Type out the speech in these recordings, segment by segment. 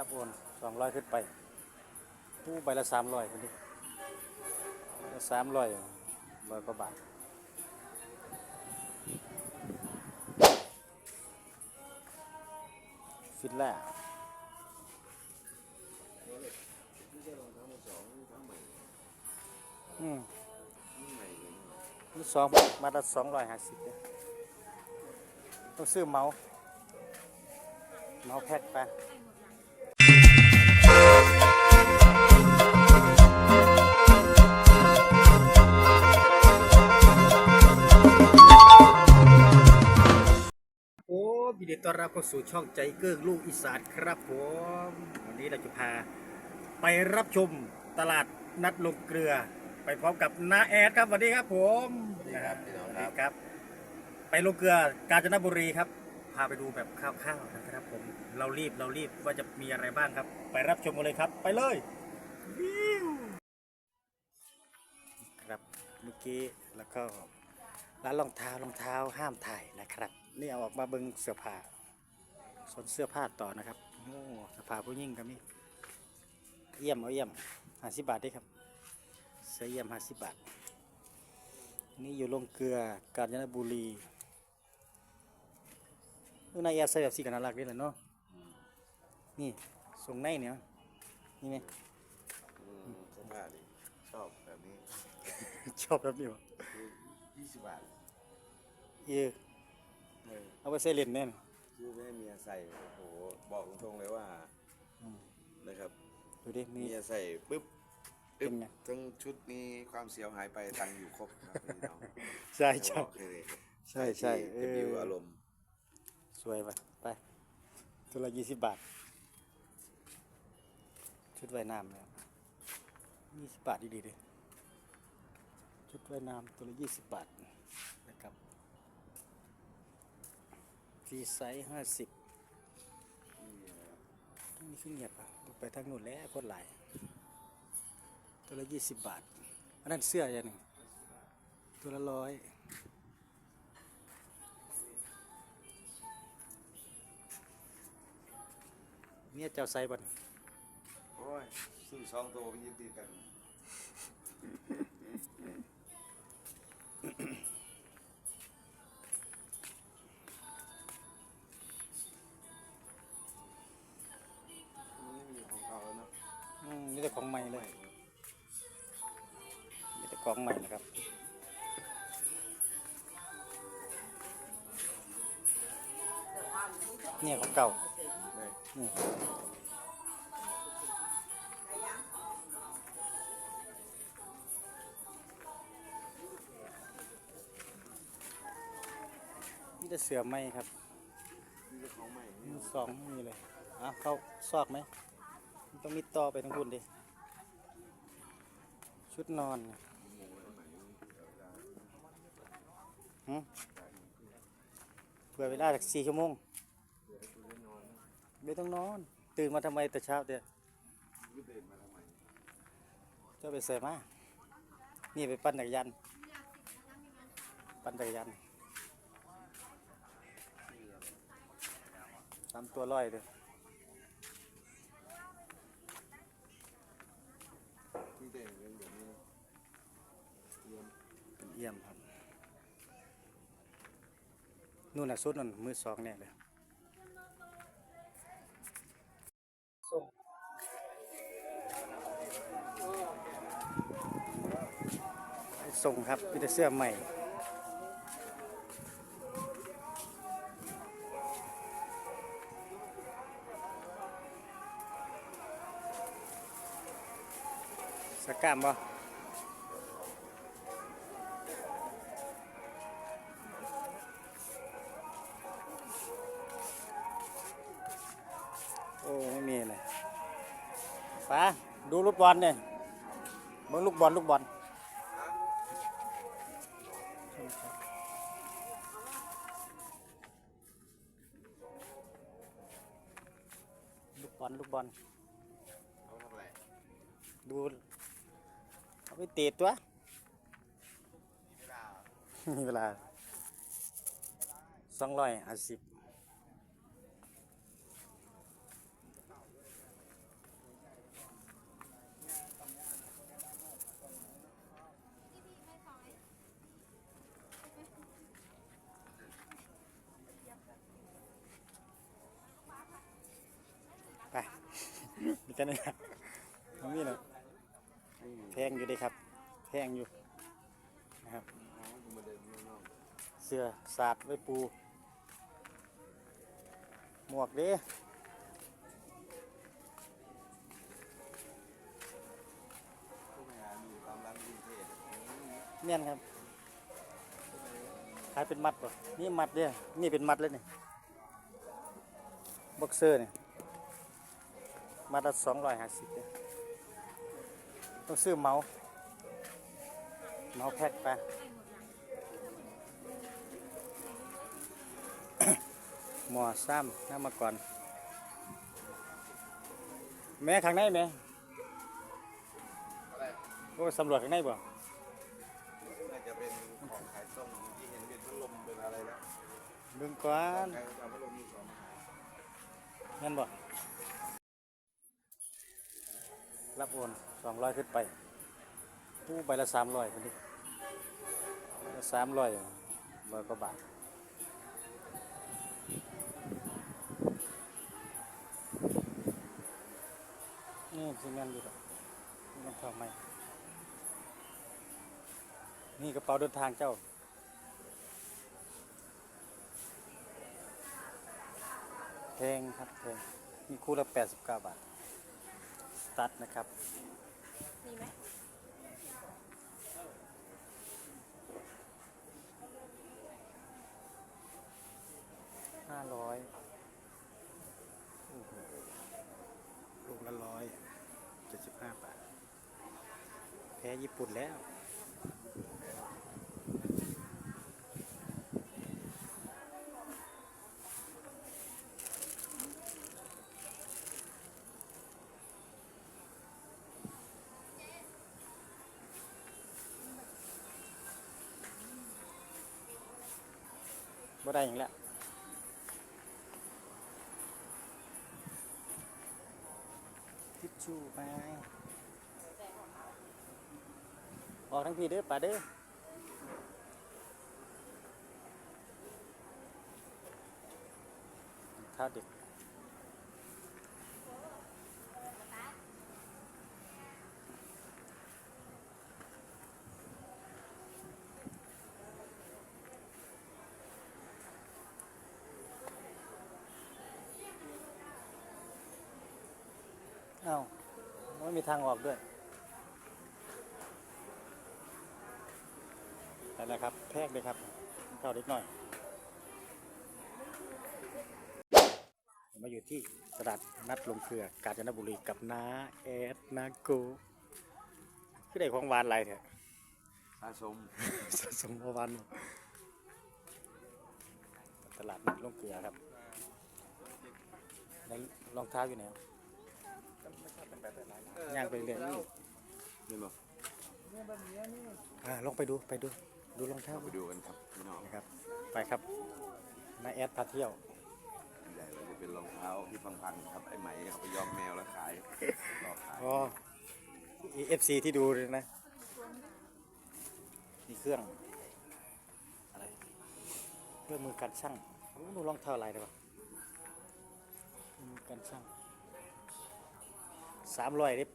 รับโอนสองร้อยขึ้นไปตู้ใบละสามร้อยคนนี้สามร้อยร้อยกว่าบาทฟิตแล่ไม่ใช่รองเท้ามือสองรองเท้าใหม่อืมนี่สองมาละสองร้อยห้าสิบเนี่ยต้องซื้อเมาส์เมาส์แพ็คไป รับเข้าสู่ช่องใจเกิ้งลูกอีสานครับผมวันนี้เราจะพา ไปรับชมตลาดนัดลงเกลือ ไปพร้อมกับน้าแอดครับสวัสดีครับผมนะครับสวัสดีครับ ไปลงเกลือกาญจนบุรีครับ พาไปดูแบบคร่าวๆนะครับผมเรารีบเรารีบว่าจะมีอะไรบ้างครับ ไปรับชมกันเลยครับ ไปเลยวิวครับเมื่อกี้แล้วก็ร้านรองเท้ารองเท้าห้ามถ่ายนะครับ นี่เอาออกมาเบิ้งเสื้อผ้า สนเสื้อผ้าต่อนะครับโอ้เสื้อผ้าผู้หญิงก็มีเยี่ยมเอาเยี่ยมห้าสิบบาทเด้ครับเสื้อเยี่ยมห้าสิบบาท นี่อยู่ลงเกลือกาญจนบุรีเออนายแอร์ใส่แบบสีกันน่ารักดีเลยเนาะนี่ทรงในเนี่ยนี่ไหมอืมเสื้อผ้าดิชอบแบบนี้ ชอบแบบนี้วะคือยี่สิบบาทเออเออเอาไปใส่เล่นแน่น ซื้อไปให้เมียใส่โอ้โหบอกตรงๆเลยว่าอืมนะครับดูดิมี เมียใส่ปุ๊บเป็ปึ๊นบไง ทั้งชุดนี้ความเสียวหายไปตังค์อยู่ครบครับพี่น้องใช่จะใช่บอกให้เลยใช่ใช่ที่เอจะบิวออารมณ์สวยไปไปตัวละยี่สิบบาท ชุดว่ายน้ำเนี่ยยี่สิบบาทดีๆดิชุดว่ายน้ำตัวละยี่สิบบาทนะครับ ฟรีไซส์ห้าสิบนี่ขึ้นเงียบอะไปทางนู้นแล้วคนหลาย ตัวละยี่สิบบาท อันนั้นเสื้ออย่างหนึ่งตัวละร้อยเนี่ยเจ้าไซบันโอ้ยซื้อสองตัวไปยิบดีกัน ม่นะครับเนี่ยของเก่านี่นี่นี่แต่เสือไหมครับนี่ของนี่มีสองมีเลยอะเข้าซอกไหมต้องมีต่อไปทั้งคุณดิชุดนอนน่ะ หึเผื่อเวลาสักสี่ชั่วโมง ไม่ต้องนอน ตื่นมาทำไมแต่เช้าเดียวก็เดินมาทำไมเจ้าไปใส่มานี่ไปปั่นจักรยานปั่นจักรยานตามตัวร้อยเลยเป็นเตรียมเป็นเยี่ยมครับ นู่นน่ะสุดนั่นมือสองเนี่ยเลยส่งครับมีแต่เสื้อใหม่สกกามบ่ บอลเนี่ยเบิ่งลูกบอลลูกบอลลูกบอลลูกบอลดูเอาไปเตีตัวมีเวลาสองร้อยห้าสิบ กันนี่นะมันมีนะแพงอยู่เด้ครับ แพงอยู่นะครับเดินข้างนอสื้อสาดไว้ปู หมวกเด้ก็ไปหาดูตามร้านวินเนียนครับ ขายเป็นมัดป่ะนี่มัดเด้นี่เป็นมัดเลยนี่บ็อกเซอร์นี่ย มัดละสองร้อยห้าสิบเนี่ยต้องซื้อเมาส์เมาส์แพ็คไปหมอซ้ำน้ำมาก่อน แม่ข้างในแม่อะไรโอ้สำรวจข้างในบ่น่าจะเป็นของขายส่งที่เห็นเป็นพัดลมเป็นอะไรแล้วเบิ่งก่อนใครเอาพัดลมมือสองมาขายงั้นบ่ รับโอนสองร้อยขึ้นไปตู้ใบละสามร้อยคนนี้สามร้อยร้อยกว่าบาทนี่สิแม่นอยู่ดอกนี่มันทองไหมนี่กระเป๋าเดินทางเจ้าแพงครับแพงมีคู่ละ89บาท ตัดนะครับ มีไหม500โอ้โหลูกละร้อย75บาท แพ้ญี่ปุ่นแล้ว บ่ได้อย่างแล้วทิชชู่ไปออกทั้งพี่เด้อป่าเด้อข้าวเด็กเอ้า ไม่มีทางออกด้วยแต่ละครับแพกเลยครับ เข้าเล็กหน่อย มาอยู่ที่ตลาดนัดลงเครือกาญจนบุรีกับน้าแอดนาโกคือได้ของหวานอะไรเถอะสะสมสะสมเอาหวานตลาดนัดลงเกลือครับแล้วรองเท้าอยู่ไหน ย่างไปเรื่อยนี่บอกอ่าลองไปดูไปดูดูรองเท้าไปดูกันครับพี่น้องนะครับ ไปครับน้าแอดพาเที่ยวใหญ่เลยจะเป็นรองเท้าที่พังๆครับไอ้ไหมเอาไปย้อมแมวแล้วขายหลอกขายอ๋อเอฟซีที่ดูเลยนะนี่เครื่องอะไรเครื่องมือการช่างโอ้ดูรองเท้าอะไรได้ปะมือการช่าง สามร้อยเด็บ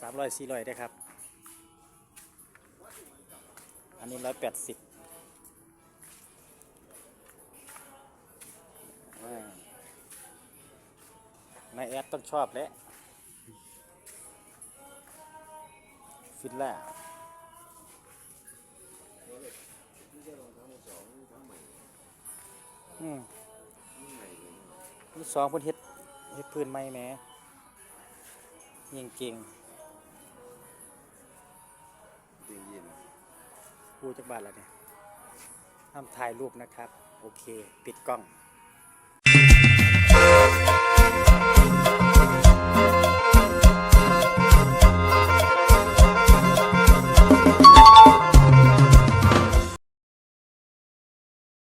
สามร้อยสี่ร้อยได้ครับ อันนี้ร้อยแปดสิบนายแอดต้องชอบแหล้วฟิลล่าไม่ใช่รองเท้ามือสองรองเท้าใหม่อืมสองเพิ่นเฮ็ด เฮ็ดพื้นไม้แหมยิงเก่งจริงยินพูดจากบ้านแล้วเนี่ยห้ามถ่ายรูปนะครับ โอเค ปิดกล้อง